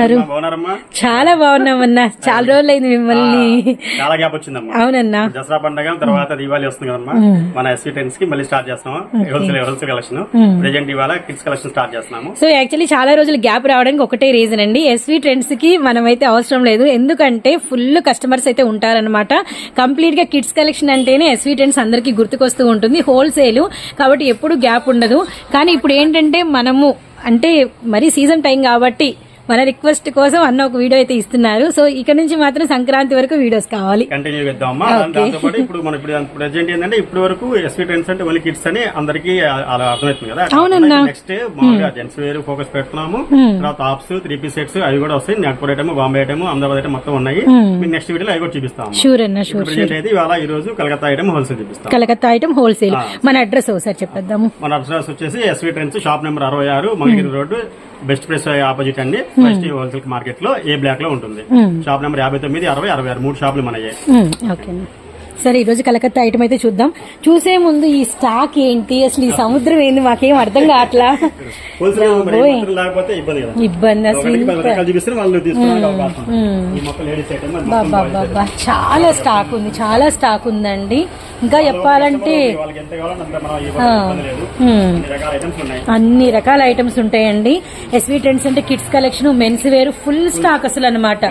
ఉన్నారు చాలా బాగున్నామన్నా. చాలా రోజులైంది మిమ్మల్ని. చాలా గ్యాప్ వచ్చిందమ్మా. అవునన్నా. దసరా పండగ తర్వాత దీపావళి వస్తుంది కదమ్మా. మన ఎస్వీ టెన్స్కి మళ్ళీ స్టార్ట్ చేస్తాం హోల్సేల్ హోల్సేల్ కలెక్షన్. ప్రెజెంట్ ఇవాళ కిడ్స్ కలెక్షన్ స్టార్ట్ చేస్తున్నాము. సో యాక్చువల్లీ చాలా రోజులు గ్యాప్ రావడానికి ఒకటే రీజన్ అండి. ఎస్వి ట్రెండ్స్కి మనమైతే అవసరం లేదు. ఎందుకంటే ఫుల్ కస్టమర్స్ అయితే ఉంటారనమాట కంప్లీట్గా కిడ్స్ కలెక్షన్ అంటేనే ఎస్వి ట్రెండ్స్ అందరికీ గుర్తుకొస్తూ ఉంటుంది. హోల్సేల్ కాబట్టి ఎప్పుడు గ్యాప్ ఉండదు. కానీ ఇప్పుడు ఏంటంటే మనము అంటే మరీ సీజన్ టైం కాబట్టి మన రిక్వెస్ట్ కోసం అన్న ఒక వీడియో అయితే ఇస్తున్నారు. సో ఇక నుంచి మాత్రం సంక్రాంతి వరకు వీడియోస్ కావాలి. కంటిన్యూ పాటు ఇప్పుడు మనం ఇప్పుడు ప్రెజెంట్ ఏంటంటే ఇప్పుడు వరకు ఎస్వీ ట్రెండ్స్ అంటే ఓన్లీ కిడ్స్ అని అందరికి అలా అర్థమవుతుంది కదా. అవునన్నా. నెక్స్ట్ మామూలుగా జెంట్స్ వేరు ఫోకస్ పెడుతున్నాము. తర్వాత టాప్స్ త్రీ పీస్ సెట్స్ అవి కూడా వస్తాయి. Nagpur item Bombay item Ahmedabad item మొత్తం ఉన్నాయి. మీకు నెక్స్ట్ వీడియోలో అవి కూడా చూపిస్తాము. షూర్ అన్న షూర్ ప్రెజెంట్ అయితే ఇవాళ ఈ రోజు కలకత్తా ఐటమ్ హోల్సేల్ చూపిస్తాం కలకత్తా ఐటమ్ హోల్సేల్ మన అడ్రస్ ఒకసారి చెప్పేద్దాము. మన అడ్రస్ వచ్చేసి ఎస్వీ ట్రెండ్స్ షాప్ నెంబర్ అరవై ఆరు Mangalagiri road best place opposite అండి. ఫస్ట్ హోల్సేల్ మార్కెట్లో ఏ బ్లాక్లో ఉంటుంది షాప్ నెంబర్ యాభై తొమ్మిది అరవై అరవై ఆరు మూడు షాపులు మనయ్యాయి ఓకే సరే ఈ రోజు కలకత్తా ఐటమ్ అయితే చూద్దాం. చూసే ముందు ఈ స్టాక్ ఏంటి? అసలు ఈ సముద్రం ఏంది? మాకేం అర్థం కావట్లా? ఇబ్బంది అసలు చాలా స్టాక్ ఉంది చాలా స్టాక్ ఉందండి. ఇంకా చెప్పాలంటే. అన్ని రకాల ఐటమ్స్ ఉంటాయండి. ఎస్వి ట్రెండ్స్ అంటే kids collection men's wear full stock అసలు అనమాట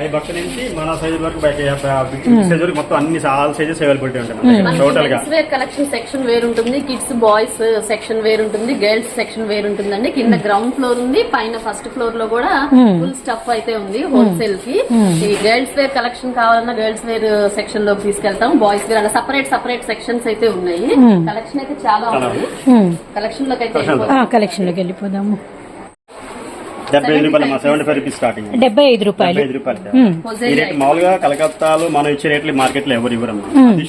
మొత్తం అన్ని సైజెస్ అవైలబిలిటీ దగ్గర టోటల్గా వేర్ కలెక్షన్ సెక్షన్ వేరు ఉంటుంది కిడ్స్ బాయ్స్ సెక్షన్ వేరు ఉంటుంది గర్ల్స్ సెక్షన్ వేరు ఉంటుందండి కింద గ్రౌండ్ ఫ్లోర్ ఉంది పైన ఫస్ట్ ఫ్లోర్లో కూడా ఫుల్ స్టఫ్ అయితే ఉంది హోల్సేల్కి. ఈ గర్ల్స్ వేర్ కలెక్షన్ కావాలన్నా గర్ల్స్ వేర్ సెక్షన్లోకి తీసుకెళ్తాం బాయ్స్ వేర్ అలా సపరేట్ సపరేట్ సెక్షన్స్ అయితే ఉన్నాయి. కలెక్షన్ అయితే చాలా ఉంది. కలెక్షన్లోకి అయితే. కలెక్షన్లోకి వెళ్ళిపోదాము. డెబ్బై ఐదు రూపాయలు మా సెవెంటీ ఫైవ్ రూపీస్ స్టార్టింగ్. డెబ్బై ఐదు రూపాయలు. డెబ్బై ఐదు రూపాయలు. ఈ రేట్ మామూలుగా కలకత్తాలో మనం ఇచ్చే రేట్లు మార్కెట్లో ఎవరు ఇవ్వరు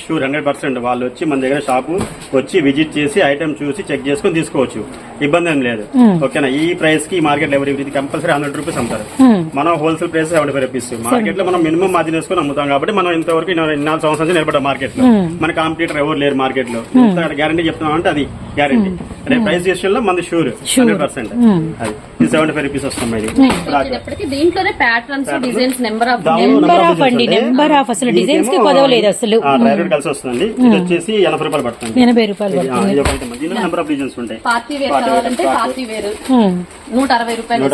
షూర్ హండ్రెడ్ పర్సెంట్ వాళ్ళు వచ్చి మన దగ్గర షాపు వచ్చి విజిట్ చేసి ఐటమ్ చూసి చెక్ చేసుకుని తీసుకోవచ్చు. ఇబ్బంది ఏం లేదు. ఓకేనా? ఈ ప్రైస్కి మార్కెట్లో ఎవరు. ఇది కంపల్సరీ హండ్రెడ్ రూపీస్ అమ్ముతారు మనం wholesale price seventy five rupees. మార్కెట్లో మనం మినిమం మార్జిన్ వేసుకొని అమ్ముతాం కాబట్టి మనం ఇంతవరకు నాలుగు సంవత్సరాల నుంచి నిలబడ్డాం మార్కెట్లో మన కాంపిటీటర్ ఎవరు లేరు మార్కెట్లో గ్యారంటీ చెప్తున్నాం అంటే అది గ్యారంటీ రేపు ప్రైస్ విషయంలో మనది షూర్ హండ్రెడ్ పర్సెంట్ అది. సెవెంటీ ఫైవ్ రూపీస్ ఇది దీంట్లోనే patterns designs number of number of అండి నెంబర్ ఆఫ్ అసలు డిజైన్స్కి కొదవలేదు అసలు. డ్రైవర్ కలిసి వస్తుంది ఇది వచ్చేసి ఎనభై రూపాయలు పడుతుంది. ఎనభై రూపాయలు ఇది, ఆ, ఇది ఒక item. దీనిలో నెంబర్ ఆఫ్ డిజైన్స్ ఉంటాయి. పార్టీ వేర్ కావాలంటే పార్టీ వేర్ ఉమ్. నూట అరవై రూపాయలు.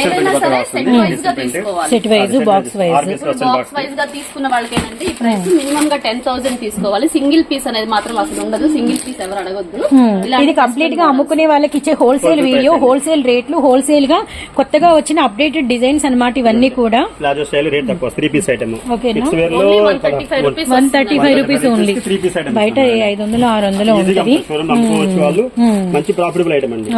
ఏదైనా సరే సెట్ వస్తుంది. వైజ్గా మిక్సర్ ప్రింట్. తీసుకోవాలి సెట్ వైజ్ బాక్స్ వైజ్ బాక్స్గా తీసుకున్న వాళ్ళకేనండి ఈ ప్రైస్ మినిమం గా టెన్ థౌసండ్ తీసుకోవాలి. సింగిల్ పీస్ అనేది మాత్రం అసలు ఉండదు. సింగిల్ పీస్ ఎవరు అడగొద్దు. ఇది కంప్లీట్గా అమ్ముకునే వాళ్ళకి ఇచ్చే హోల్సేల్ వీడియో హోల్సేల్ రేట్లు హోల్సేల్గా కొత్తగా వచ్చిన అప్డేటెడ్ డిజైన్స్ అన్నమాట ఇవన్నీ కూడా. ప్లాజో స్టైల్ రేట్ తక్కువ త్రీ పీస్ ఐటమ్ ఓకేనా? Six వేర్లో only one thirty five rupees one thirty five rupees only బయట ఐదు వందలు ఆరు వందలు ఉంటది మంచి ప్రాఫిటబుల్ ఐటమ్ అండి.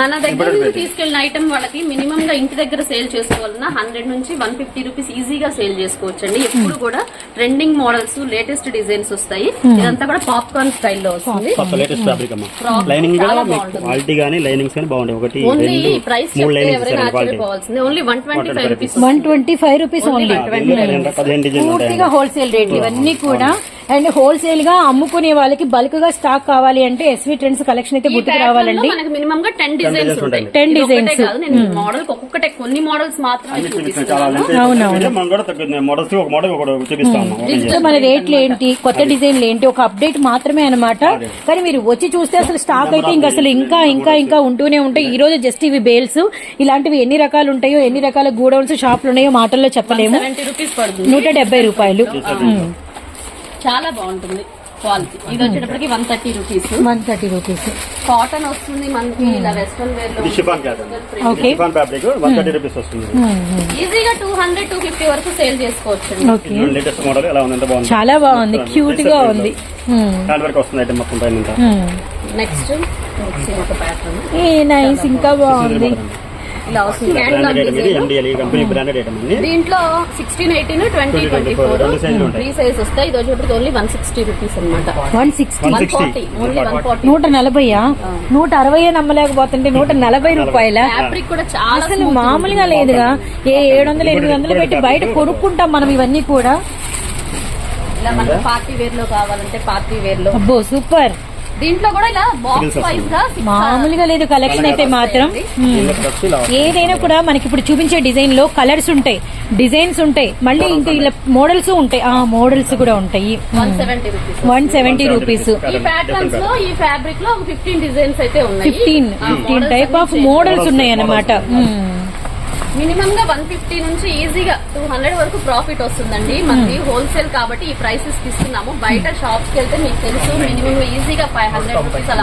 మన దగ్గర నుంచి తీసుకెళ్ళిన ఐటమ్ వాళ్ళకి మినిమం గా ఇంటి దగ్గర సేల్ చేసుకోవాలన్నా హండ్రెడ్ నుంచి వన్ ఫిఫ్టీ రూపీస్ ఈజీగా సేల్ చేసుకోవచ్చు అండి ఎప్పుడు కూడా ట్రెండింగ్ మోడల్స్ లేటెస్ట్ డిజైన్స్ వస్తాయి. ఇదంతా కూడా పాప్కార్న్ స్టైల్లో వస్తుంది. కొత్త లేటెస్ట్ ఫ్యాబ్రిక్ అమ్మా. Frock లైనింగ్ కూడా చాలా మీకు బాగుంటుంది. క్వాలిటీ గానీ లైనింగ్స్ కానీ బాగుంటాయి. ఒకటి ఓన్లీ రెండు ప్రైస్ ఎవరైనా ఆశ్చర్యపోవాల్సింది. Only one twenty five rupees one twenty five rupees only పూర్తిగా హోల్సేల్ రేట్లు ఇవన్నీ కూడా అండ్ హోల్సేల్గా అమ్ముకునే వాళ్ళకి బల్క్గా స్టాక్ కావాలి అంటే ఎస్వి ట్రెండ్స్ కలెక్షన్ అయితే గుర్తుకు రావాలండి. మనకి మినిమం గా టెన్ డిజైన్స్ ఉంటాయి. 10 ఇది ఒక్కటే designs. కాదు నేను మోడల్ ఒక్కొక్కటే కొన్ని మోడల్స్ మాత్రమే length మనం రేట్లు ఏంటి కొత్త డిజైన్లు ఏంటి ఒక అప్డేట్ మాత్రమే అన్నమాట. కానీ మీరు వచ్చి చూస్తే అసలు స్టాక్ అయితే ఇంకా అసలు ఇంకా ఇంకా ఇంకా ఉంటూనే ఉంటాయి. ఈ రోజు జస్ట్ ఇవి బేల్స్ ఇలాంటివి ఎన్ని రకాలు ఉంటాయో ఎన్ని రకాల గూడౌన్స్ షాపులు ఉన్నాయో మాటల్లో చెప్పలేము. నూట డెబ్బై రూపాయలు. చాలా బాగుంటుంది క్వాలిటీ. ఇది వచ్చేటప్పటికి one thirty rupees one thirty rupees cotton వస్తుంది మనకి ఇలా వెస్ట్రన్ వేర్లో ఇది షిఫాన్ కాదు okay chiffon fabric one thirty rupees వస్తుంది. ఈజీగా టూ హండ్రెడ్ టూ ఫిఫ్టీ వరకు సేల్ చేసుకోవచ్చు ఓకే లేటెస్ట్ మోడల్ ఎలా ఉంది? ఎంత బాగుంది? చాలా బాగుంది. క్యూట్గా ఉంది. Hmm. హ్యాండ్ వర్క్ వస్తుంది ఐటమ్ మొత్తం పైన అంతా. నెక్స్ట్ ఒక ప్యాటర్న్ ఏ నైస్ ఇంకా బాగుంది. ఇలా వస్తుంది. హ్యాండ్ ఐటమ్ అండి. దీంట్లో sixteen eighteen twenty twenty four. Three size వస్తాయి. ఇది వచ్చేటప్పటికి ఓన్లీ వన్ సిక్స్టీ రూపీస్ అనమాట one sixty one 160. Forty only one forty నూట నలభైయా? నూట అరవై నమ్మలేకపోతుంటే నూట నలభై రూపాయల? ఫ్యాబ్రిక్ కూడా చాలా అసలు మామూలుగా లేదుగా. ఏ ఏడు వందలు ఎనిమిది వందలు పెట్టి బయట కొనుక్కుంటాం మనం ఇవన్నీ కూడా. ఇలా మనకి పార్టీ వేర్లో కావాలంటే పార్టీ వేర్లో అబ్బో సూపర్. దీంట్లో కూడా ఇలా బాక్స్ వైజ్గా six- మామూలుగా లేదు కలెక్షన్ అయితే మాత్రం. ఏదైనా కూడా మనకి ఇప్పుడు చూపించే డిజైన్లో కలర్స్ ఉంటాయి డిజైన్స్ ఉంటాయి. మళ్ళీ ఇంకా ఇలా మోడల్స్ ఉంటాయి. ఆ మోడల్స్ కూడా ఉంటాయి. 170 రూపీస్ వన్ సెవెంటీ రూపీస్ ఈ ప్యాటర్న్స్లో ఈ ఫ్యాబ్రిక్లో ఫిఫ్టీన్ డిజైన్స్ అయితే ఉన్నాయి. Fifteen fifteen type of. Models ఉన్నాయి అన్నమాట. మినిమం గా వన్ ఫిఫ్టీ నుంచి ఈజీగా టూ హండ్రెడ్ వరకు ప్రాఫిట్ వస్తుందండి. మనది హోల్సేల్ కాబట్టి ఈ ప్రైసెస్కి ఇస్తున్నాము. బయట షాప్స్కి వెళ్తే మీకు తెలుసు మినిమం ఈజీగా ఫైవ్ హండ్రెడ్ రూపీస్ అలా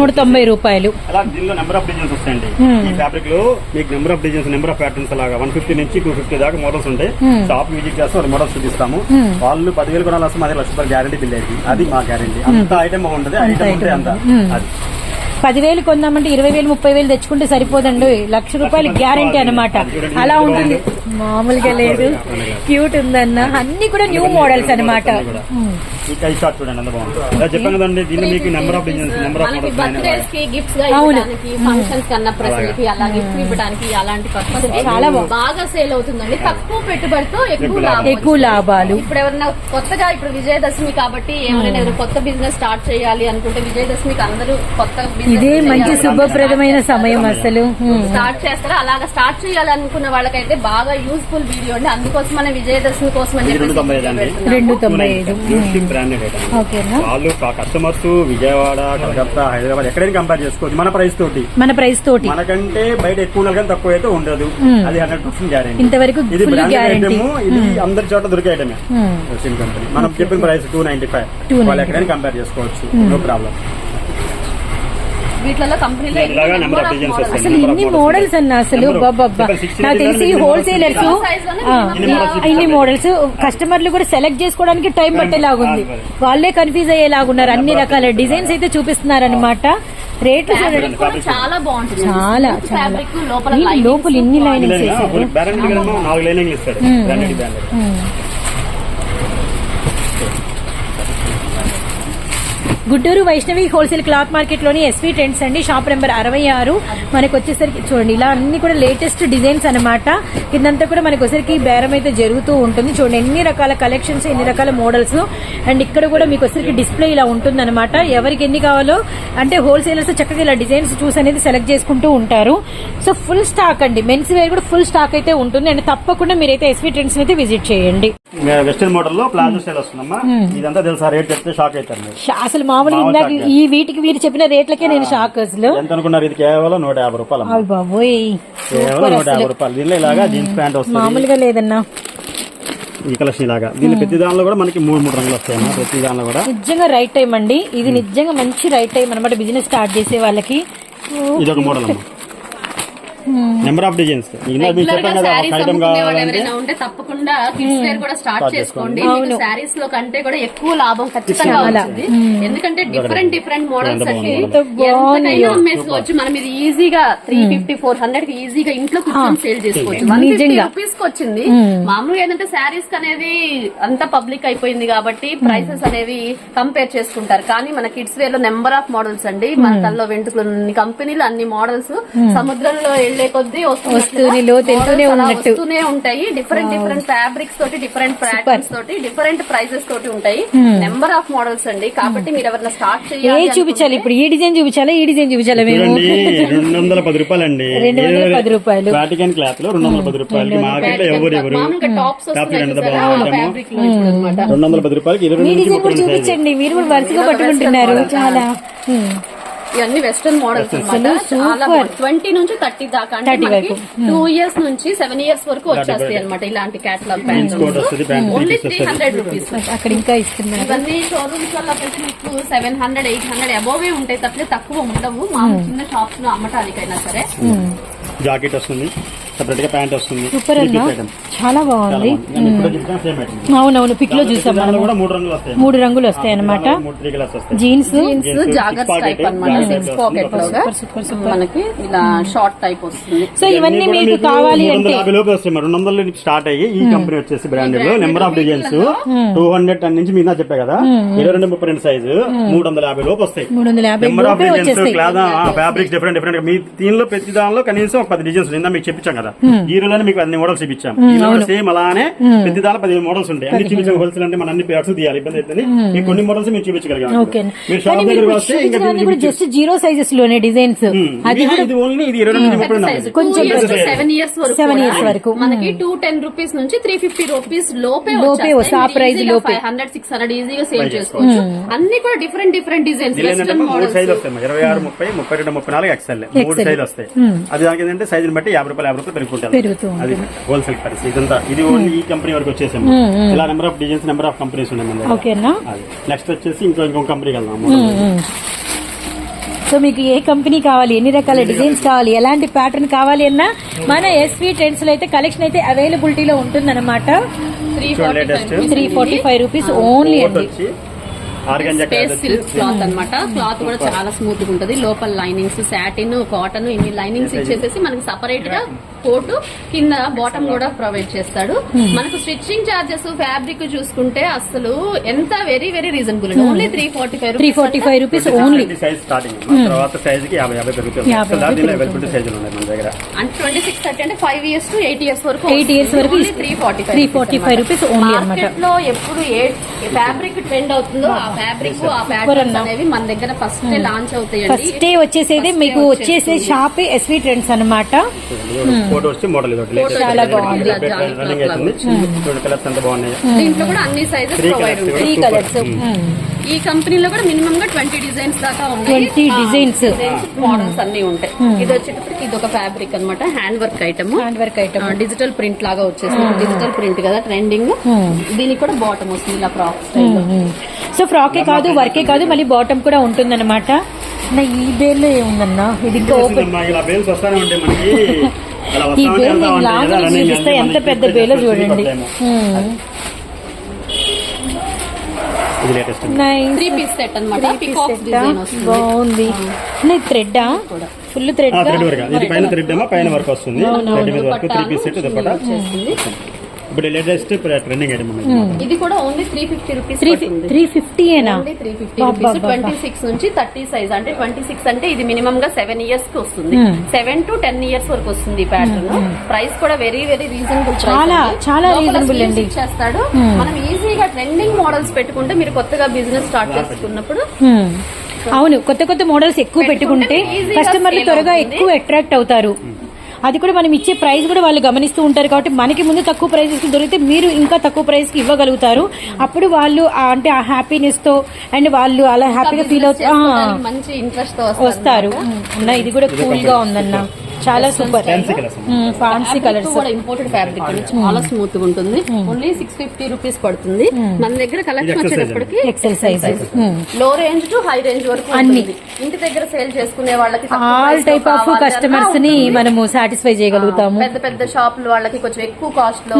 నూట తొంభై. రూపాయలు. అలా దీనిలో నెంబర్ ఆఫ్ డిజైన్స్ వస్తాయండి. ఈ ఫ్యాబ్రిక్లో మీకు number of designs number of patterns అలాగా వన్ ఫిఫ్టీ నుంచి టూ ఫిఫ్టీ దాకా మోడల్స్ ఉంటాయి షాప్ విజిట్ చేస్తే మోడల్స్ చూపిస్తాము. వాళ్ళు పదివేలు కొనాలి వస్తే మాది లక్ష రూపాయలు గ్యారంటీ బిల్ అది మా గ్యారంటీ అంత ఐటమ్ బాగుంటది ఐటమ్ ఉంటే అంత. అది. పదివేలు కొందామంటే ఇరవై వేలు ముప్పై వేలు తెచ్చుకుంటే సరిపోదండి. లక్ష రూపాయలు గ్యారంటీ అన్నమాట. అలా ఉంటుంది. మామూలుగా లేదు. క్యూట్ ఉందన్న. అన్ని కూడా న్యూ మోడల్స్ అవును. ఇవ్వడానికి ఫంక్షన్స్ కన్నా ప్రజలకి అలా గిఫ్ట్ ఇవ్వడానికి అలాంటి చాలా. బాగా సేల్ అవుతుందండి. తక్కువ పెట్టుబడితో ఎక్కువ లాభం ఎక్కువ లాభాలు. ఇప్పుడు ఎవరైనా కొత్తగా ఇప్పుడు విజయదశమి కాబట్టి ఎవరైనా ఏదైనా కొత్త బిజినెస్ స్టార్ట్ చేయాలి అనుకుంటే విజయదశమికి అందరూ కొత్త ఇదే మంచి. శుభప్రదమైన సమయం అసలు. స్టార్ట్ చేస్తారా? అలాగా స్టార్ట్ చేయాలి అనుకున్న వాళ్ళకైతే బాగా యూస్ఫుల్ వీడియో అండి. అందుకోసం మనం విజయదశమి కోసం అని ఇది రెండు తొంభై ఐదు అండి. చెప్పేసి రెండు తొంభై ఐదు. బ్రాండెడ్ ఐటమ్ ఓకేనా వాళ్ళు కస్టమర్స్ విజయవాడ కలకత్తా హైదరాబాద్ ఎక్కడైనా కంపేర్ చేసుకోవచ్చు. మన ప్రైస్ తోటి. మన ప్రైస్ తోటి. మనకంటే బయట ఎక్కువ ఉన్నారు కానీ తక్కువ అయితే ఉండదు. అది హండ్రెడ్ పర్సెంట్ గ్యారెంటీ ఇంతవరకు ఇది గ్యారంటీ ఐటమ్ ఇది అందరి చోట దొరికే ఐటమే సిమ్ కంపెనీ మనం చెప్పిన ప్రైస్ టూ నైన్టీ ఫైవ్ వాళ్ళు ఎక్కడైనా కంపేర్ చేసుకోవచ్చు. నో ప్రాబ్లం వీటిలో కంపెనీలో అసలు ఇన్ని మోడల్స్ అన్న అసలు? బాబ్బా నాకు తెలిసి హోల్సేలర్స్ ఇన్ని మోడల్స్ కస్టమర్లు కూడా సెలెక్ట్ చేసుకోవడానికి టైం పట్టేలాగుంది. వాళ్ళే కన్ఫ్యూజ్ అయ్యేలాగున్నారు అన్ని రకాల డిజైన్స్ అయితే చూపిస్తున్నారు అనమాట రేట్లు చూడండి. చాలా బాగుంటుంది. చాలా చాలా. లోపల ఇన్ని లైనింగ్స్ వేసారు బ్రాండెడ్ నాలుగు లైనింగ్లు ఇస్తాడు branded branded Guntur Vaishnavi wholesale cloth మార్కెట్లోని SV trends అండి. షాప్ నెంబర్ అరవై ఆరు. మనకు వచ్చేసరికి చూడండి ఇలా అన్ని కూడా లేటెస్ట్ డిజైన్స్ అన్నమాట. కిందంతా కూడా మనకు వచ్చేసరికి బేరం అయితే జరుగుతూ ఉంటుంది. చూడండి ఎన్ని రకాల కలెక్షన్స్ ఎన్ని రకాల మోడల్స్ అండ్ ఇక్కడ కూడా మీకు వచ్చేసరికి డిస్ప్లే ఇలా ఉంటుంది అనమాట ఎవరికి ఎన్ని కావాలో అంటే హోల్సేలర్స్ చక్కగా ఇలా డిజైన్స్ చూసి అనేది సెలెక్ట్ చేసుకుంటూ ఉంటారు. సో ఫుల్ స్టాక్ అండి. మెన్స్ వేర్ కూడా ఫుల్ స్టాక్ అయితే ఉంటుంది. అండ్ తప్పకుండా మీరైతే ఎస్వీ ట్రెండ్స్ అయితే విజిట్ చేయండి. వెస్టర్న్ మోడల్లో ప్లాజో స్టైల్ వస్తుందమ్మా. ఇదంతా తెలుసా? రేట్ చెప్తే షాక్ అవుతారు మీరు. అసలు మామూలుగా ఇందాక ఈ వీటికి వీరు చెప్పిన రేట్లకే నేను షాక్ అసలు. ఎంత అనుకున్నారు ఇది కేవలం నూట యాభై రూపాయలు అమ్మా. అవి బాబోయ్. కేవలం సూపర్ నూట యాభై అసలు. రూపాయలు. దీనిలో ఇలాగా జీన్స్ ప్యాంట్ వస్తుంది. మామూలుగా లేదన్నా. ఈ కలెక్షన్ ఇలాగా. దీని ప్రతి దానిలో కూడా మనకి మూడు మూడు రంగులు వస్తాయి అమ్మా. ప్రతి దానిలో కూడా. నిజంగా రైట్ టైం అండి. ఇది నిజంగా మంచి రైట్ టైం అనమాట బిజినెస్ స్టార్ట్ చేసే వాళ్ళకి. ఇది ఒక మోడల్ అమ్మా. నెంబర్ ఆఫ్ డిజైన్స్ వాళ్ళు ఉంటే తప్పకుండా కిడ్స్ వేర్ కూడా స్టార్ట్ చేసుకోండి. శారీస్లో కంటే కూడా ఎక్కువ లాభం ఖచ్చితంగా వచ్చింది ఎందుకంటే డిఫరెంట్ డిఫరెంట్ మోడల్స్. ఎంతకైనా అమ్మేసుకోవచ్చు. మనం ఇది ఈజీగా త్రీ ఫిఫ్టీ ఫోర్ హండ్రెడ్కి ఈజీగా ఇంట్లో కూర్చొని సేల్ చేసుకోవచ్చు. One fifty. రూపీస్కి వచ్చింది. మామూలుగా ఏంటంటే శారీస్ అనేది అంత పబ్లిక్ అయిపోయింది కాబట్టి ప్రైసెస్ అనేవి కంపేర్ చేసుకుంటారు. కానీ మన కిడ్స్ వేర్లో నెంబర్ ఆఫ్ మోడల్స్ అండి. మన తల్లో వెంట్రుకలు అన్ని కంపెనీలు అన్ని మోడల్స్ సముద్రంలో వెళ్ళే కొద్దీ వస్తూనే లోతు వెళ్తూనే models అలా ఉన్నట్టు. వస్తూనే ఉంటాయి. డిఫరెంట్ డిఫరెంట్ ఫ్యాబ్రిక్స్ తోటి డిఫరెంట్ ప్యాటర్న్స్ తోటి డిఫరెంట్ ప్రైజెస్ తోటి ఉంటాయి. నెంబర్ ఆఫ్ మోడల్స్ అండి. కాబట్టి మీరు ఎవరైనా స్టార్ట్ ఏ చేయాలి చూపించాలి ఇప్పుడు ఈ డిజైన్ చూపించాలా? ఈ డిజైన్ చూపించాలా మేము? చూడండి రెండు వందల పది రూపాయలు. అండి రెండు వందల పది రూపాయలు. వాటికన్ క్లాత్లో రెండు వందల పది రూపాయలకి మార్కెట్లో ఎవరు ఎవరు మామూలుగా టాప్స్ టాప్ ఎంత వస్తున్నాయి బాగుంటామో ఫ్యాబ్రిక్లో ఇప్పుడు అన్నమాట. రెండు వందల పది రూపాయలకి ఇరవై మీ నుంచి డిజైన్ ముప్పై కూడా రెండు సైజు చూపించండి. మీరు కూడా వరుసగా పట్టుకుంటున్నారు. చాలా. ఇవన్నీ వెస్టర్న్ మోడల్స్ అన్నమాట. చాలా ట్వంటీ నుంచి థర్టీ దాకా. అంటే 30 మనకి వరకు. టూ ఇయర్స్ నుంచి సెవెన్ ఇయర్స్ వరకు వచ్చేస్తాయి అనమాట ఇలాంటి క్యాటలాగ్ జీన్స్ కోట్ వస్తుంది pant only three hundred rupees అక్కడ ఇంకా ఇస్తున్నారు ఇవన్నీ షోరూమ్స్ వల్ల మీకు seven hundred eight hundred above ఉంటాయి తప్పితే తక్కువ ఉండవు. మా చిన్న షాప్స్లో అమ్మటానికైనా సరే. జాకెట్ వస్తుంది. సెపరేట్గా ప్యాంట్ వస్తుంది. సూపర్ అన్న. చాలా బాగుంది. అవునవును పిక్లో చూసాం దానిలో మనం కూడా మూడు రంగులు వస్తాయి మూడు రంగులు వస్తాయి jeans jeans Jeans, joggers six pocket, type అన్నమాట. jacket సిక్స్ వస్తుంది. పాకెట్ లోగా సూపర్ సూపర్ మనకి ఇలా షార్ట్ టైప్ వస్తుంది. సో ఇవన్నీ కూడా మీకు కావాలి అంటే లోపు వస్తాయి మరి. రెండు వందల స్టార్ట్ అయ్యి ఈ కంపెనీ వచ్చేసి బ్రాండెడ్లో number of designs two hundred ten నుంచి మీద చెప్పా కదా? ఇరవై రెండు ముప్పై రెండు సైజు మూడు వందల యాభై లోపు వస్తాయి. మూడు వందల యాభై నెంబర్ ఆఫ్ లోపే designs cloth fabrics different different మీ దీనిలో ప్రతి దానిలో కనీసం ఒక పది డిజైన్స్ నిన్న మీకు చెప్పించాం కదా. కదా. జీరోలోనే మీకు అన్ని మోడల్స్ చూపించాం సేమ్ అలానే ప్రతి దాని పదిహేను మోడల్స్ ఉంటాయి. అన్ని చూపించాం హోల్సేల్ అంటే మన అన్ని పేర్స్ తీయాలి. ఇబ్బంది అవుతుంది ఈ కొన్ని మోడల్స్ మేము చూపించగలిగాం ఓకే. మీరు షాప్ వస్తే జస్ట్ జీరో సైజెస్లోనే డిజైన్స్ అది ఓన్లీ ఇది ఇరవై ఉన్నాయి కొంచెం సెవెన్ ఇయర్స్ వరకు. years కూడా వరకు. మనకి టూ టెన్ రూపీస్ నుంచి త్రీ ఫిఫ్టీ రూపీస్ లోపే లోపే వస్తాయి. ఆ price లోపే. హండ్రెడ్ సిక్స్ హండ్రెడ్ ఈజీగా సేల్ చేసుకోవచ్చు. అన్ని కూడా different different designs western models వస్తాయి ఇరవై ఆరు ముప్పై ముప్పై రెండు ముప్పై నాలుగు ఎక్స్ఎల్ మూడు సైజులు వస్తాయి. అది దానికి ఏంటంటే సైజుని బట్టి యాభై రూపాయలు యాభై రూపాయలు పెరుగుతూ అది హోల్సేల్ ప్రైస్ ఇదంతా ఇది ఓన్లీ ఈ కంపెనీ వరకు వచ్చేసాము. ఇలా number of designs number of companies ఉన్నాయి ఓకేనా నెక్స్ట్ వచ్చేసి ఇంకో ఇంకో కంపెనీకి వెళ్దాం. సో మీకు ఏ కంపెనీ కావాలి? ఎన్ని రకాల డిజైన్స్ కావాలి? ఎలాంటి ప్యాటర్న్ కావాలి అన్నా? మన ఎస్వి ట్రెండ్స్లో అయితే కలెక్షన్ అయితే అవైలబిలిటీలో ఉంటుందన్నమాట. Three forty five rupees only అండి. స్పేస్ సిల్క్ క్లాత్ అన్నమాట. క్లాత్ కూడా చాలా స్మూత్గా ఉంటది. లోపల లైనింగ్స్ సాటిన్ కాటన్ ఇన్ని లైనింగ్స్ ఇచ్చేసేసి మనకి సపరేట్గా కోటు కింద బాటమ్ కూడా ప్రొవైడ్ చేస్తాడు. మనకు స్టిచ్చింగ్ చార్జెస్ ఫ్యాబ్రిక్ చూసుకుంటే అసలు ఎంత very very reasonable only three forty five three forty five rupees only size starting తర్వాత సైజ్కి యాభై యాభై అవైలబిలిటీ సైజులు ఉన్నాయి మన దగ్గర? అంటే ట్వంటీ సిక్స్ థర్టీ అంటే five years to eight years వరకు ఎయిట్ ఇయర్స్ వరకు three forty three forty five rupees only అనమాట మార్కెట్లో ఎప్పుడు ఏ ఫ్యాబ్రిక్ ట్రెండ్ అవుతుందో ఆ ఫ్యాబ్రిక్ ఆ ప్యాటర్న్స్ అనేవి మన దగ్గర ఫస్ట్ లాంచ్ అవుతాయండి. ఫస్ట్ డే వచ్చేసేది మీకు వచ్చేసే షాప్ ఎస్వి ట్రెండ్స్ అనమాట చాలా బాగుంది. బాగున్నాయి. దీంట్లో కూడా అన్ని సైజెస్ ప్రొవైడ్ ఉంటాయి. కలర్స్ ఈ కంపెనీలో కూడా మినిమం గా ట్వంటీ డిజైన్స్ దాకా ఉన్నాయి. 20 designs. మోడల్స్ అన్ని ఉంటాయి. ఇది వచ్చేటప్పటికి ఇది ఒక ఫ్యాబ్రిక్ అన్నమాట hand work item hand work item digital print లాగా వచ్చేసింది. డిజిటల్ ప్రింట్ కదా ట్రెండింగ్ దీనికి కూడా బాటమ్ వస్తుంది ఇలా ఫ్రాక్ స్టైల్ సో ఫ్రాకే కాదు వర్కే కాదు మళ్ళీ బాటమ్ కూడా ఉంటుందన్నమాట. నా ఈ బేర్లో ఏముందన్నా? ఇది ఈ బేల్ లాంగ్ చూపిస్తే ఎంత పెద్ద బేలో చూడండి. ఇది లేటెస్ట్ త్రీ పీస్ సెట్ అన్నమాట. పికాక్స్ డిజైన్ వస్తుంది. బాగుంది. Thread full thread thread work. ఇది పైన థ్రెడ్ ఏమో పైన వర్క్ వస్తుంది. థ్రెడ్ మీద work three piece set dupatta. ఇప్పుడు లేటెస్ట్ ట్రెండింగ్ ఐటమ్ ఉంది ఇది కూడా only three fifty rupees three three fifty ఏనా? Only three fifty rupees twenty six నుంచి థర్టీ సైజ్ అంటే ట్వంటీ సిక్స్ అంటే ఇది మినిమం గా సెవెన్ ఇయర్స్కి వస్తుంది. సెవెన్ టు టెన్ ఇయర్స్ వరకు వస్తుంది ఈ ప్యాటర్న్ ప్రైస్ కూడా వెరీ వెరీ రీజనబుల్ చాలా, చాలా reasonable అండి. చేస్తాడు మనం ఈజీగా ట్రెండింగ్ మోడల్స్ పెట్టుకుంటే మీరు కొత్తగా బిజినెస్ స్టార్ట్ చేసుకున్నప్పుడు Hmm. అవును కొత్త కొత్త మోడల్స్ ఎక్కువ పెట్టుకుంటే కస్టమర్లు త్వరగా. ఎక్కువ అట్రాక్ట్ అవుతారు. అది కూడా మనం ఇచ్చే ప్రైస్ కూడా వాళ్ళు గమనిస్తూ ఉంటారు కాబట్టి మనకి ముందు తక్కువ ప్రైస్కి దొరికితే మీరు ఇంకా తక్కువ ప్రైస్కి ఇవ్వగలుగుతారు. అప్పుడు వాళ్ళు అంటే ఆ హ్యాపీనెస్తో అండ్ వాళ్ళు అలా హ్యాపీగా ఫీల్ అవుతారు మంచి ఇంట్రెస్ట్తో వస్తారు. అన్న ఇది కూడా కూల్గా ఉందన్న. చాలా super fancy colours fancy colours కూడా ఇంపోర్టెడ్ ఫ్యాబ్రిక్ అండి చాలా స్మూత్గా ఉంటుంది ఓన్లీ సిక్స్ ఫిఫ్టీ రూపీస్ పడుతుంది. మన దగ్గర కలెక్షన్ వచ్చేటప్పటికి ఎక్సెల్ సైజ్లో రేంజ్ టు హై రేంజ్ వరకు అన్ని. ఇంటి దగ్గర సేల్ చేసుకునే వాళ్ళకి ఆల్లో టైప్ ఆఫ్ కస్టమర్స్ని. మనము సాటిస్ఫై చేయగలుగుతాము. పెద్ద పెద్ద షాపులు వాళ్ళకి కొంచెం ఎక్కువ కాస్ట్లో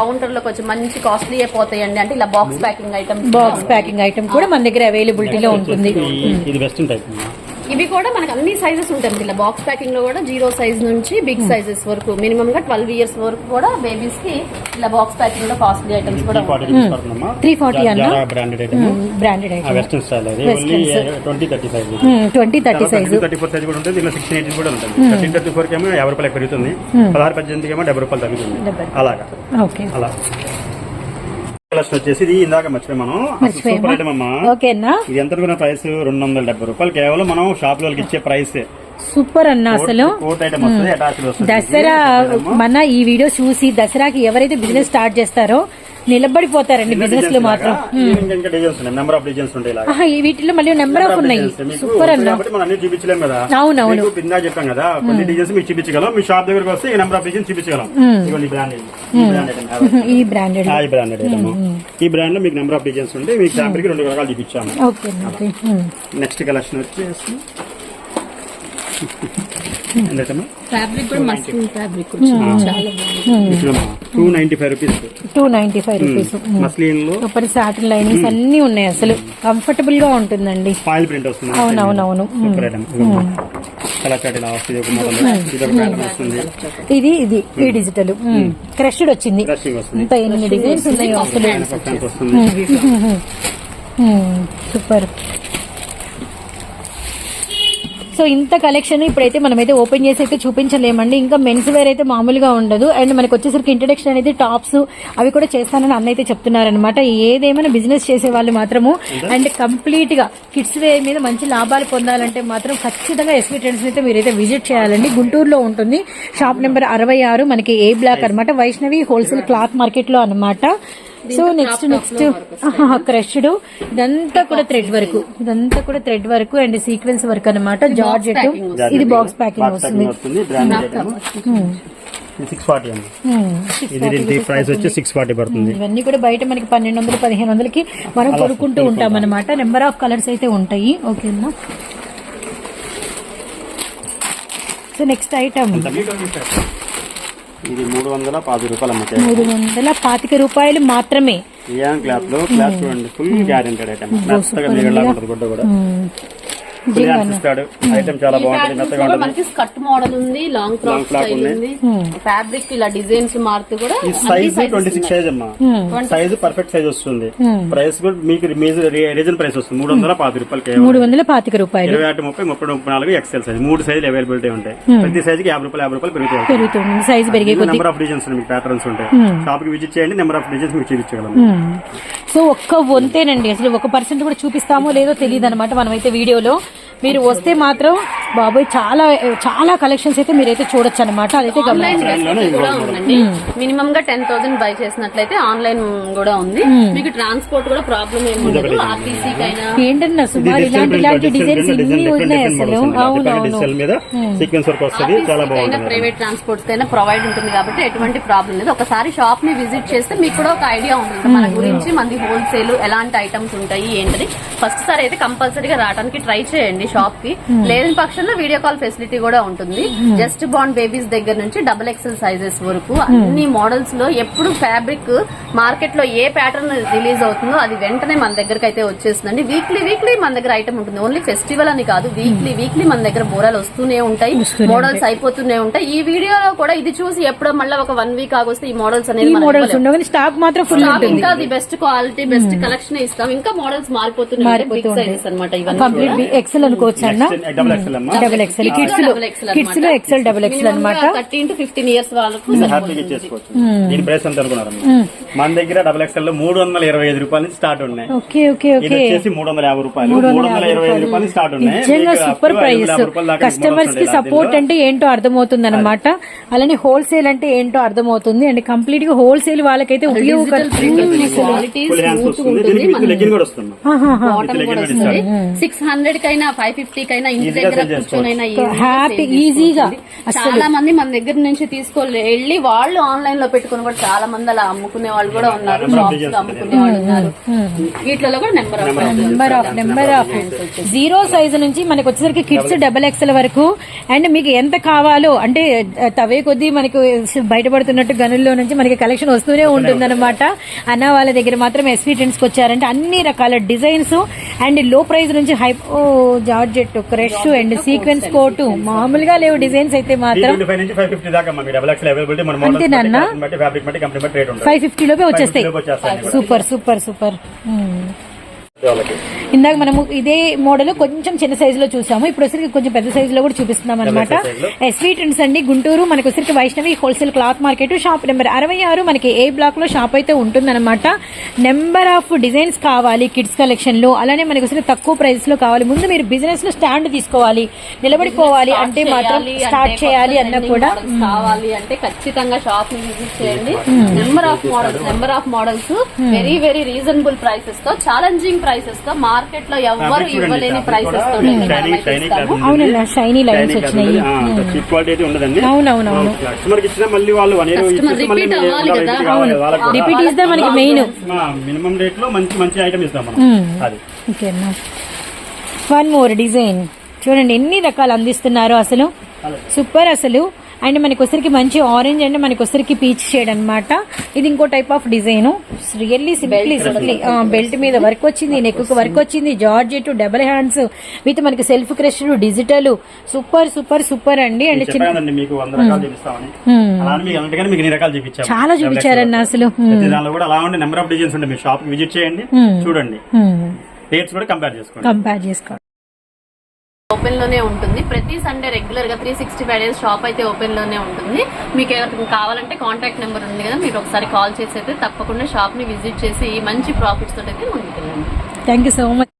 కౌంటర్లో కొంచెం మంచి కాస్ట్లీ అయిపోతాయండి అంటే ఇలా box packing items box packing item కూడా మన దగ్గర అవైలబిలిటీలో ఉంటుంది. ఇది వెస్టర్న్ టైప్ ఇవి కూడా మనకి అన్ని సైజెస్ ఉంటాయి ఇలా బాక్స్ ప్యాకింగ్లో కూడా జీరో సైజ్ నుంచి బిగ్ సైజెస్ వరకు మినిమం గా ట్వెల్వ్ ఇయర్స్ వరకు కూడా బేబీస్కి ఇలా బాక్స్ ప్యాకింగ్లో కాస్ట్లీ ఐటమ్స్ కూడా త్రీ ఫార్టీ రూపీస్ పడుతుందమ్మా. 340 అన్నా? బ్రాండెడ్ ఐటమ్ బ్రాండెడ్ ఆ item western style twenty thirty size twenty thirty size thirty four size కూడా ఉంటుంది. సిక్స్టీన్ ఎయిటీన్ కూడా ఉంటుంది. థర్టీన్ థర్టీ ఫోర్ ఏమో యాభై రూపాయలు పెరుగుతుంది. పదహారు పద్దెనిమిదికి ఏమో డెబ్బై రూపాయలు తగ్గుతుంది. అలాగా. ఓకే అలా. కలెక్షన్ వచ్చేసి ఇది ఇందాక మర్చిపోయి మనం. సూపర్ ఐటమ్ అమ్మా. ఓకేనా? ఇది ఎంత అనుకున్న ప్రైస్ రెండు వందల డెబ్బై రూపాయలు. కేవలం మనం షాప్ వాళ్ళకి ఇచ్చే ప్రైస్ సూపర్ అన్న అసలు. దసరా మన ఈ వీడియో చూసి దసరాకి ఎవరైతే బిజినెస్ స్టార్ట్ చేస్తారో నిలబడిపోతారండి బిజినెస్లో మాత్రం. నెంబర్ ఆఫ్ డిజైన్స్ ఉంటాయి వీటిలో మళ్ళీ నెంబర్ ఆఫ్ ఉన్నాయి. సూపర్ అన్న. కాబట్టి మనం అన్ని చూపించలేం కదా. అవునవును. చెప్పాం కదా. కొన్ని డిజైన్స్ మీకు చూపించగలం. మీ షాప్ దగ్గరకు వస్తే ఈ నెంబర్ ఆఫ్ డిజైన్స్ చూపించగలం. ఈ బ్రాండ్ ఈ బ్రాండ్ ఐటమ్ ఈ బ్రాండెడ్ ఈ బ్రాండ్లో మీకు నెంబర్ ఆఫ్ డిజైన్స్ ఉంటాయి మీకు శాంపిల్కి రెండు రకాలు చూపించాము నెక్స్ట్ కలెక్షన్ వచ్చేసి. ఫ్యాబ్రిక్ కూడా మస్లిన్ ఫ్యాబ్రిక్ చాలా బాగుంది two ninety five rupees two ninety five rupees మస్లిన్లో super satin linings అన్ని ఉన్నాయి అసలు కంఫర్టబుల్గా ఉంటుందండి ఫాయిల్ ప్రింట్ వస్తుంది అవునవునవును ఇది ఇది ఇది ఈ డిజిటల్ క్రష్డ్ వచ్చింది ఇంత ఎన్ని డిజైన్స్ ఉన్నాయో అసలు సూపర్ సో ఇంత కలెక్షన్ ఇప్పుడైతే మనమైతే ఓపెన్ చేసి అయితే చూపించలేమండి. ఇంకా మెన్స్ వేర్ అయితే మామూలుగా ఉండదు. అండ్ మనకి వచ్చేసరికి ఇంట్రడక్షన్ అనేది టాప్స్ అవి కూడా చేస్తానని అన్న అయితే చెప్తున్నారనమాట ఏదేమైనా బిజినెస్ చేసే వాళ్ళు మాత్రము. అండ్ కంప్లీట్గా కిడ్స్ వేర్ మీద మంచి లాభాలు పొందాలంటే మాత్రం ఖచ్చితంగా ఎస్వి ట్రెండ్స్ అయితే మీరైతే విజిట్ చేయాలండి. గుంటూరులో ఉంటుంది. షాప్ నెంబర్ అరవై ఆరు. మనకి ఏ బ్లాక్ అన్నమాట. వైష్ణవి హోల్సేల్ క్లాత్ మార్కెట్లో అనమాట సో నెక్స్ట్ నెక్స్ట్ క్రష్డ్ ఇదంతా కూడా థ్రెడ్ వరకు ఇదంతా కూడా థ్రెడ్ వరకు అండ్ సీక్వెన్స్ వర్క్ అనమాట జార్జెట్ ఇది బాక్స్ ప్యాకింగ్ వస్తుంది. సిక్స్ ఫార్టీ అండి. Hmm. ఇది దీనికి ప్రైస్ వచ్చి సిక్స్ ఫార్టీ పడుతుంది. ఇవన్నీ కూడా బయట మనకి పన్నెండు వందలు పదిహేను వందలకి మనం కొనుక్కుంటూ ఉంటాం అనమాట నెంబర్ ఆఫ్ కలర్స్ అయితే ఉంటాయి. ఓకేనా సో నెక్స్ట్ ఐటమ్ ఇది మూడు వందల పది రూపాయలు అమ్మ మూడు వందల పాతిక రూపాయలు మాత్రమే. ఇయాన్ క్లాత్లో క్లాత్ చూడండి ఫుల్ గ్యారెంటెడ్ ఐటమ్ మెత్తగా మిగడలా ఉంటుంది గుడ్డ కూడా. ఇస్తాడు. ఐటమ్ చాలా బాగుంటుంది మెత్తగా ఉంటుంది. స్కర్ట్ మోడల్ ఉంది లాంగ్ ఫ్రాక్ ఉంది. ఫ్యాబ్రిక్ ఇలా డిజైన్స్ మారుతూ కూడా ఈ సైజ్ ట్వంటీ సిక్స్ సైజ్ అమ్మా. సైజ్ పర్ఫెక్ట్ సైజ్ వస్తుంది. ప్రైస్ కూడా మీకు రీజన్ ప్రైస్ వస్తుంది. మూడు వందల పాతి రూపాయలు మూడు వందల పాతిక రూపాయలు. ఇరవై ఒకటి ముప్పై ముప్పై ముప్పై నాలుగు ఎక్సెల్ సైజ్ మూడు సైజులు అవైలబిలిటీ ఉంటాయి. ప్రతి సైజ్కి యాభై రూపాయలు యాభై రూపాయలు పెరుగుతాయి పెరుగుతుంది సైజ్ పెరిగే కొద్ది నెంబర్ ఆఫ్ డిజైన్స్ మీకు ప్యాటర్న్స్ ఉంటాయి. షాప్కి విజిట్ చేయండి నెంబర్ ఆఫ్ డిజైన్స్ మీకు చూపించగలం. సో ఒక్క వంతేనండి అసలు ఒక పర్సెంట్ కూడా చూపిస్తామో లేదో తెలియదు అనమాట మనమైతే వీడియోలో. మీరు వస్తే మాత్రం బాబోయ్ చాలా చాలా కలెక్షన్స్ అయితే మీరైతే చూడొచ్చు అనమాట అదైతే మినిమం గా టెన్ థౌసండ్ బై చేసినట్లయితే ఆన్లైన్ కూడా ఉంది. మీకు ట్రాన్స్పోర్ట్ కూడా ప్రాబ్లం ఏంటన్నా సుమారు ఇలాంటి ఇలాంటి డిజైన్స్ ఎన్ని ఉన్నాయి అసలు. అవునవును. డిజిటల్ మీద సీక్వెన్స్ వర్క్ వస్తుంది చాలా అయినా బాగుంటుంది. ప్రైవేట్ ట్రాన్స్పోర్ట్స్ కైనా ప్రొవైడ్ ఉంటుంది కాబట్టి ఎటువంటి ప్రాబ్లం లేదు. ఒకసారి షాప్ని విజిట్ చేస్తే మీకు కూడా ఒక ఐడియా ఉంటుంది. మన గురించి మనది హోల్సేల్ ఎలాంటి ఐటమ్స్ ఉంటాయి ఏంటని ఫస్ట్ సారి అయితే కంపల్సరీగా రావడానికి ట్రై చేయండి. షాప్కి లేని పక్షంలో వీడియో కాల్ ఫెసిలిటీ కూడా ఉంటుంది. జస్ట్ బాండ్ బేబీస్ దగ్గర నుంచి డబుల్ ఎక్సెల్ సైజెస్ వరకు అన్ని మోడల్స్లో ఎప్పుడు ఫ్యాబ్రిక్ మార్కెట్లో ఏ ప్యాటర్న్ రిలీజ్ అవుతుందో అది వెంటనే మన దగ్గరకు అయితే వచ్చేస్తుందండి. వీక్లీ వీక్లీ మన దగ్గర ఐటమ్ ఉంటుంది. ఓన్లీ ఫెస్టివల్ అని కాదు వీక్లీ వీక్లీ మన దగ్గర బోరాలు వస్తూనే ఉంటాయి మోడల్స్ అయిపోతూనే ఉంటాయి. ఈ వీడియోలో కూడా ఇది చూసి ఎప్పుడో మళ్ళీ ఒక వన్ వీక్ ఆగొస్తే ఈ మోడల్స్ అనేది స్టాక్ మాత్రం ఫుల్ ఇంకా అది బెస్ట్ క్వాలిటీ బెస్ట్ కలెక్షన్ ఇస్తాం. ఇంకా మోడల్స్ మారిపోతున్నాయి బిగ్ సైజెస్ అనమాట ఇవన్నీ ఎక్సెల్ అనుకోవచ్చు అన్న డబుల్ ఎక్సెల్ అమ్మా. డబుల్ ఎక్సెల్ కిడ్స్లో కిడ్స్లో ఎక్సెల్ డబుల్ ఎక్సెల్ అనమాట థర్టీన్ టు ఫిఫ్టీన్ ఇయర్స్ వాళ్ళకు హ్యాపీగా ఇచ్చేసుకోవచ్చు దీని ప్రైస్ ఎంత అనుకున్నారు మన దగ్గర డబుల్ ఎక్సెల్లో మూడు వందల ఇరవై ఐదు రూపాయల నుంచి స్టార్ట్ ఉన్నాయి. ఓకే ఓకే ఇది ఓకే. వచ్చేసి మూడు వందల యాభై రూపాయలు. మూడు వందల ఇరవై ఐదు రూపాయలు. స్టార్ట్ ఉన్నాయి. నిజంగా సూపర్ ప్రైస్ కస్టమర్స్కి సపోర్ట్. అంటే ఏంటో అర్థమవుతుంది అనమాట అలానే హోల్సేల్ అంటే ఏంటో అర్థమవుతుంది. అండ్ కంప్లీట్గా హోల్సేల్ వాళ్ళకైతే ఉపయోగకరం వస్తుంది. సిక్స్ హండ్రెడ్ కైనా ఫైవ్ ఫిఫ్టీ కైనా ఇంటి దగ్గర. కూర్చొనైనా హ్యాపీ ఈజీగా. చాలా మంది మన దగ్గర నుంచి తీసుకొని వెళ్ళి వాళ్ళు ఆన్లైన్లో పెట్టుకుని కూడా చాలా మంది అలా అమ్ముకునే వాళ్ళు కూడా ఉన్నారు. షాప్స్లో అమ్ముకునే వాళ్ళు ఉన్నారు. వీటిలో కూడా number of number of number of zero size నుంచి మనకి వచ్చేసరికి కిడ్స్ డబల్ ఎక్స్ఎల్ వరకు. అండ్ మీకు ఎంత కావాలో అంటే తవే కొద్దీ మనకు బయటపడుతున్నట్టు గనుల్లో నుంచి మనకి కలెక్షన్ వస్తూనే ఉంటుందన్నమాట. అన్న వాళ్ళ దగ్గర మాత్రం ఎస్వీ ట్రెండ్స్కి వచ్చారంటే అన్ని రకాల డిజైన్స్. అండ్లో ప్రైస్ నుంచి high oh georgette crush and sequence coat మామూలుగా లేవు డిజైన్స్ అయితే మాత్రం. ట్వంటీ ఫైవ్ ఫిఫ్టీ లోపే వచ్చేస్తాయి. 550 లోపు వచ్చేస్తాయి. అన్ని కూడా. సూపర్ సూపర్ సూపర్ ఇందాక మనము ఇదే మోడల్ కొంచెం చిన్న సైజు లో చూసాము. ఇప్పుడు వచ్చరికి కొంచెం పెద్ద సైజు లో కూడా చూపిస్తున్నాం అనమాట. ఎస్వీ ట్రెండ్స్ అండి. గుంటూరు మనకు వచ్చరికి Vaishnavi wholesale cloth market shop number అరవై ఆరు మనకి ఏ బ్లాక్లో షాప్ అయితే ఉంటుందన్నమాట. నెంబర్ ఆఫ్ డిజైన్స్ కావాలి కిడ్స్ కలెక్షన్లో. అలానే మనకి వచ్చరికి తక్కువ ప్రైస్లో కావాలి. ముందు మీరు బిజినెస్లో స్టాండ్ తీసుకోవాలి. నిలబడిపోవాలి అంటే మాత్రం స్టార్ట్ చేయాలి అన్న కూడా కావాలి అంటే ఖచ్చితంగా షాప్ని విజిట్ చేయండి. Number of models number of models very very reasonable ప్రైసెస్తో challenging ప్రైసెస్తో మార్కెట్లో ఎవ్వరు Fabric చూడండి, ఇవ్వలేని ప్రైసెస్. అవునన్నా షైనీ లైన్స్ వచ్చినాయి. అవునవునవును. అవ్వాలి కదా. రిపీట్ మనకి మెయిన్ మినిమం రేట్లో మంచి మంచి ఐటమ్ ఇస్తాం మనం. అది. ఓకే అన్న. వన్ మోర్ డిజైన్ చూడండి ఎన్ని రకాలు అందిస్తున్నారు అసలు? సూపర్ అసలు. అండ్ మనకి వచ్చరికి మంచి ఆరెంజ్ అండ్ మనకి వచ్చరికి పీచ్ షేడ్ అన్నమాట. ఇది ఇంకో type of design really simply simply belt మీద వర్క్ వచ్చింది నెక్ వర్క్ వచ్చింది జార్జెట్ డబల్ హ్యాండ్స్ విత్ మనకి self crushed digital super super super అండి. And Hmm. చూపించాము. చాలా చూపించారన్న అసలు. Hmm. Number of designs shop visit చేయండి Hmm. చూడండి. రేట్స్ కూడా కంపేర్ చేసుకోండి. కంపేర్ చేసుకోండి. ఓపెన్లోనే ఉంటుంది. ప్రతి సండే రెగ్యులర్గా three sixty five days shop అయితే ఓపెన్లోనే ఉంటుంది. మీకు ఎవరికి కావాలంటే కాంటాక్ట్ నెంబర్ ఉంది కదా మీరు ఒకసారి కాల్ చేసి అయితే తప్పకుండా షాప్ని విజిట్ చేసి మంచి ప్రాఫిట్స్ తోటి అయితే ముందుకెళ్ళండి. Thank you so much